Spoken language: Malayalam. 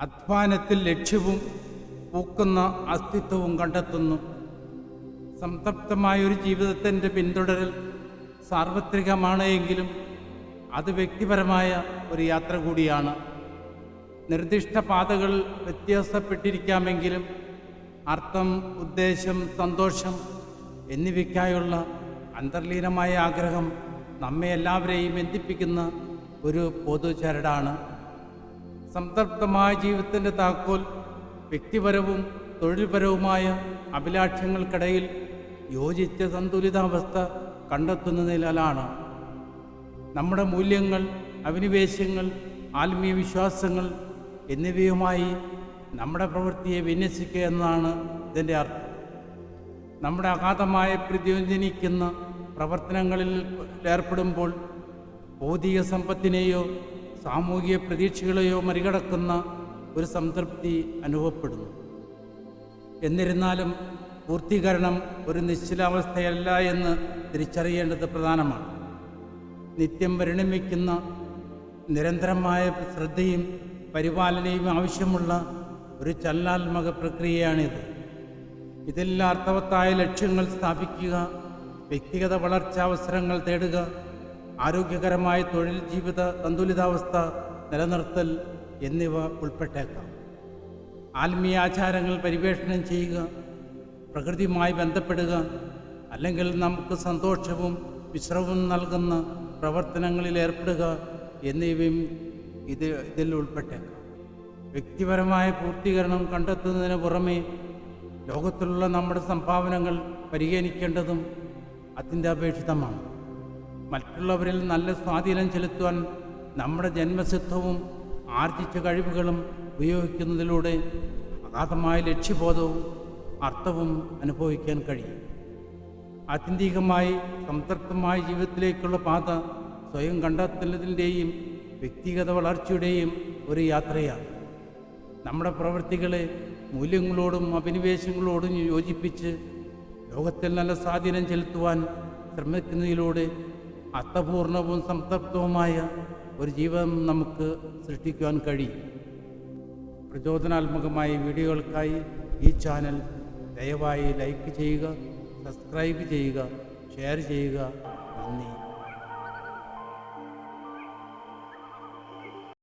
അധ്വാനത്തിൽ ലക്ഷ്യവും പൂക്കുന്ന അസ്തിത്വവും കണ്ടെത്തുന്നു. സംതൃപ്തമായ ഒരു ജീവിതത്തിന്റെ പിന്തുടരൽ സാർവത്രികമാണ് എങ്കിലും അത് വ്യക്തിപരമായ ഒരു യാത്ര കൂടിയാണ്. നിർദ്ദിഷ്ട പാതകൾ വ്യത്യാസപ്പെട്ടിരിക്കാമെങ്കിലും അർത്ഥം ഉദ്ദേശം സന്തോഷം എന്നിവയ്ക്കായുള്ള അന്തർലീനമായ ആഗ്രഹം നമ്മെ എല്ലാവരെയും ബന്ധിപ്പിക്കുന്ന ഒരു പൊതുചരടാണ്. സംതൃപ്തമായ ജീവിതത്തിന്റെ താക്കോൽ വ്യക്തിപരവും തൊഴിൽപരവുമായ അഭിലാഷങ്ങൾക്കിടയിൽ യോജിച്ച സന്തുലിതാവസ്ഥ കണ്ടെത്തുന്നതിലാണ് നമ്മുടെ മൂല്യങ്ങൾ അഭിനിവേശങ്ങൾ ആത്മീയ വിശ്വാസങ്ങൾ എന്നിവയുമായി നമ്മുടെ പ്രവൃത്തിയെ വിന്യസിക്കുക എന്നതാണ് ഇതിന്റെ അർത്ഥം. നമ്മുടെ അഗാധമായ പ്രതിയോജനിക്കുന്ന പ്രവർത്തനങ്ങളിൽ ഏർപ്പെടുമ്പോൾ ഭൗതിക സമ്പത്തിനെയോ സാമൂഹിക പ്രതീക്ഷകളെയോ മറികടക്കുന്ന ഒരു സംതൃപ്തി അനുഭവപ്പെടുന്നു. എന്നിരുന്നാലും പൂർത്തീകരണം ഒരു നിശ്ചലാവസ്ഥയല്ല എന്ന് തിരിച്ചറിയേണ്ടത് പ്രധാനമാണ്. നിത്യം പരിണമിക്കുന്ന നിരന്തരമായ ശ്രദ്ധയും പരിപാലനയും ആവശ്യമുള്ള ഒരു ചലനാത്മക പ്രക്രിയയാണിത്. ഇതെല്ലാം അർത്ഥവത്തായ ലക്ഷ്യങ്ങൾ സ്ഥാപിക്കുക വ്യക്തിഗത വളർച്ചാവസരങ്ങൾ തേടുക ആരോഗ്യകരമായ തൊഴിൽ ജീവിത സന്തുലിതാവസ്ഥ നിലനിർത്തൽ എന്നിവ ഉൾപ്പെട്ടേക്കാം. ആത്മീയ ആചാരങ്ങൾ പരിവേഷണം ചെയ്യുക പ്രകൃതിയുമായി ബന്ധപ്പെടുക അല്ലെങ്കിൽ നമുക്ക് സന്തോഷവും വിശ്രമവും നൽകുന്ന പ്രവർത്തനങ്ങളിൽ ഏർപ്പെടുക എന്നിവയും ഇത് ഇതിൽ ഉൾപ്പെട്ടേക്കാം. വ്യക്തിപരമായ പൂർത്തീകരണം കണ്ടെത്തുന്നതിന് പുറമെ ലോകത്തിലുള്ള നമ്മുടെ സംഭാവനകൾ പരിഗണിക്കേണ്ടതും അത്യന്താപേക്ഷിതമാണ് മറ്റുള്ളവരിൽ നല്ല സ്വാധീനം ചെലുത്തുവാൻ നമ്മുടെ ജന്മസിദ്ധവും ആർജിച്ച കഴിവുകളും ഉപയോഗിക്കുന്നതിലൂടെ അഗാധമായ ലക്ഷ്യബോധവും അർത്ഥവും അനുഭവിക്കാൻ കഴിയും. ആത്യന്തികമായി സംതൃപ്തമായ ജീവിതത്തിലേക്കുള്ള പാത സ്വയം കണ്ടെത്തുന്നതിന്റെയും വ്യക്തിഗത വളർച്ചയുടെയും ഒരു യാത്രയാണ്. നമ്മുടെ പ്രവൃത്തികളെ മൂല്യങ്ങളോടും അഭിനിവേശങ്ങളോടും യോജിപ്പിച്ച് ലോകത്തിൽ നല്ല സ്വാധീനം ചെലുത്തുവാൻ ശ്രമിക്കുന്നതിലൂടെ അർത്ഥപൂർണവും സംതൃപ്തവുമായ ഒരു ജീവിതം നമുക്ക് സൃഷ്ടിക്കുവാൻ കഴിയും. പ്രചോദനാത്മകമായ വീഡിയോകൾക്കായി ഈ ചാനൽ ദയവായി ലൈക്ക് ചെയ്യുക സബ്സ്ക്രൈബ് ചെയ്യുക ഷെയർ ചെയ്യുക.